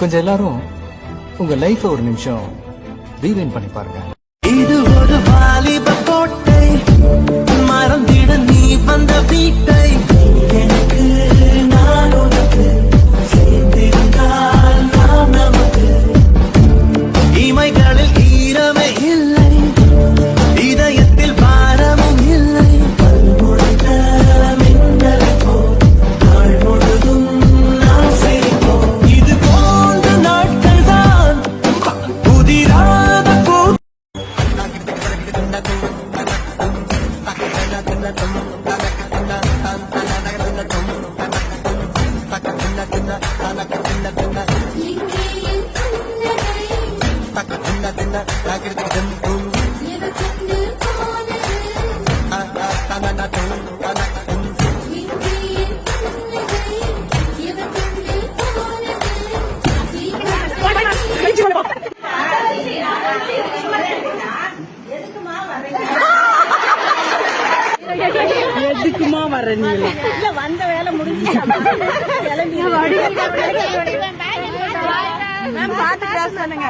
கொஞ்சம் எல்லாரும் உங்க லைஃப் ஒரு நிமிஷம் ரீவைன் பண்ணி பாருங்க. இது ஒரு வாலிப கோட்டை மறந்திட நீ வந்த வீட்டை எனக்கு நான் உனக்கு சேர்ந்திருந்தால் நாம் நமக்கு இமைகளில் ஈரமே இல்லை இதயத்தில் பாரமும் இல்லை பல்முழுக்க மின்னலை போல் நாள் முழுதும் நாம் சிரிப்போம் இது போன்ற நாட்கள் தான் புதிராத கூ எங்கேயும் புன்னகை எனக்கென்று போனது. எங்கேயும் புன்னகை எனக்கென்று போனது. எதுக்குமா வர்ற நீ இல்ல வந்த வேலை முடிஞ்சு கிளம்பி மேம் பார்த்து பேசுறானுங்க